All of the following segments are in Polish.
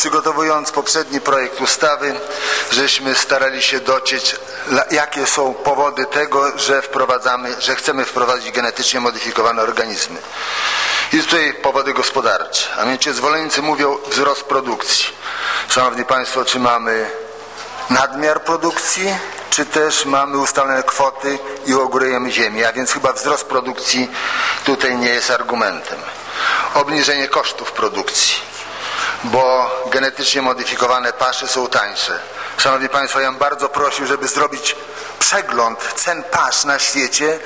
przygotowując poprzedni projekt ustawy, żeśmy starali się dociec, jakie są powody tego, że wprowadzamy, że chcemy wprowadzić genetycznie modyfikowane organizmy. I tutaj powody gospodarcze, a mianowicie zwolennicy mówią wzrost produkcji. Szanowni Państwo, czy mamy nadmiar produkcji, czy też mamy ustalone kwoty i ogórujemy ziemię, a więc chyba wzrost produkcji tutaj nie jest argumentem. Obniżenie kosztów produkcji, bo genetycznie modyfikowane pasze są tańsze. Szanowni Państwo, ja bym bardzo prosił, żeby zrobić przegląd cen pasz na świecie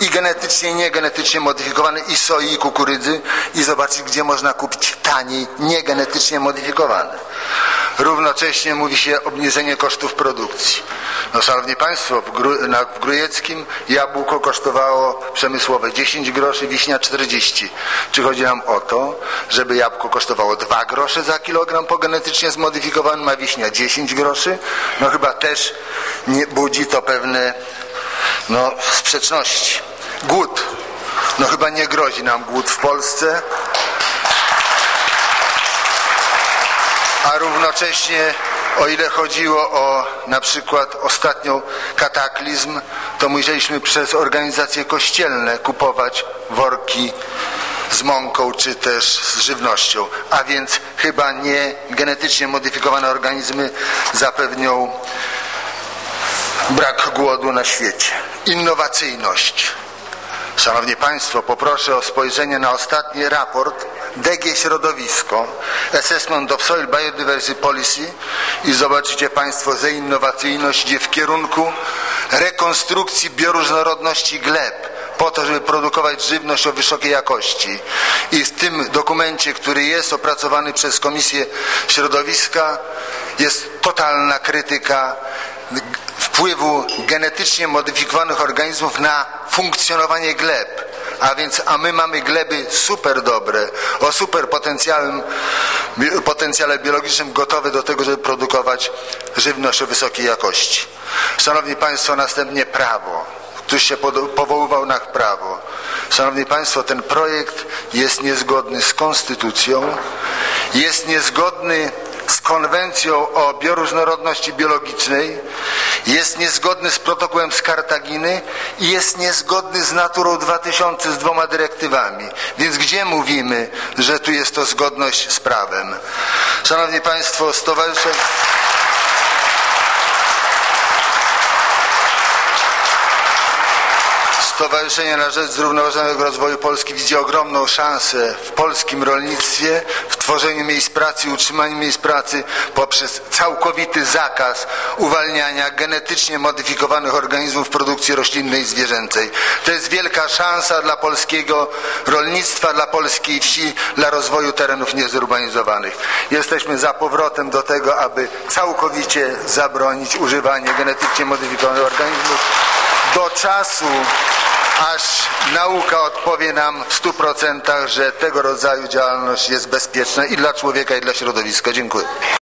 i genetycznie i niegenetycznie modyfikowane i soi i kukurydzy i zobaczyć, gdzie można kupić taniej, niegenetycznie modyfikowane. Równocześnie mówi się obniżenie kosztów produkcji. No, Szanowni Państwo, w, Gru, na, w Grujeckim jabłko kosztowało przemysłowe 10 groszy, wiśnia 40. Czy chodzi nam o to, żeby jabłko kosztowało 2 grosze za kilogram po genetycznie zmodyfikowanym, a wiśnia 10 groszy? No chyba też nie budzi to pewne no, sprzeczności. Głód. No chyba nie grozi nam głód w Polsce. A równocześnie o ile chodziło o na przykład ostatnią kataklizm, to musieliśmy przez organizacje kościelne kupować worki z mąką czy też z żywnością, a więc chyba nie genetycznie modyfikowane organizmy zapewnią brak głodu na świecie. Innowacyjność. Szanowni Państwo, poproszę o spojrzenie na ostatni raport DG Środowisko Assessment of Soil Biodiversity Policy i zobaczycie Państwo, że innowacyjność idzie w kierunku rekonstrukcji bioróżnorodności gleb po to, żeby produkować żywność o wysokiej jakości. I w tym dokumencie, który jest opracowany przez Komisję Środowiska jest totalna krytyka wpływu genetycznie modyfikowanych organizmów na funkcjonowanie gleb. A więc, a my mamy gleby super dobre, o super potencjale, potencjale biologicznym gotowe do tego, żeby produkować żywność o wysokiej jakości. Szanowni Państwo, następnie prawo. Ktoś się powoływał na prawo. Szanowni Państwo, ten projekt jest niezgodny z konstytucją, jest niezgodny z konwencją o bioróżnorodności biologicznej, jest niezgodny z protokołem z Kartaginy i jest niezgodny z Naturą 2000 z dwoma dyrektywami. Więc gdzie mówimy, że tu jest to zgodność z prawem? Szanowni Państwo, Stowarzyszenie... Stowarzyszenie na Rzecz Zrównoważonego Rozwoju Polski widzi ogromną szansę w polskim rolnictwie, w tworzeniu miejsc pracy utrzymaniu miejsc pracy poprzez całkowity zakaz uwalniania genetycznie modyfikowanych organizmów w produkcji roślinnej i zwierzęcej. To jest wielka szansa dla polskiego rolnictwa, dla polskiej wsi, dla rozwoju terenów niezurbanizowanych. Jesteśmy za powrotem do tego, aby całkowicie zabronić używanie genetycznie modyfikowanych organizmów do czasu, aż nauka odpowie nam w stu procentach, że tego rodzaju działalność jest bezpieczna i dla człowieka, i dla środowiska. Dziękuję.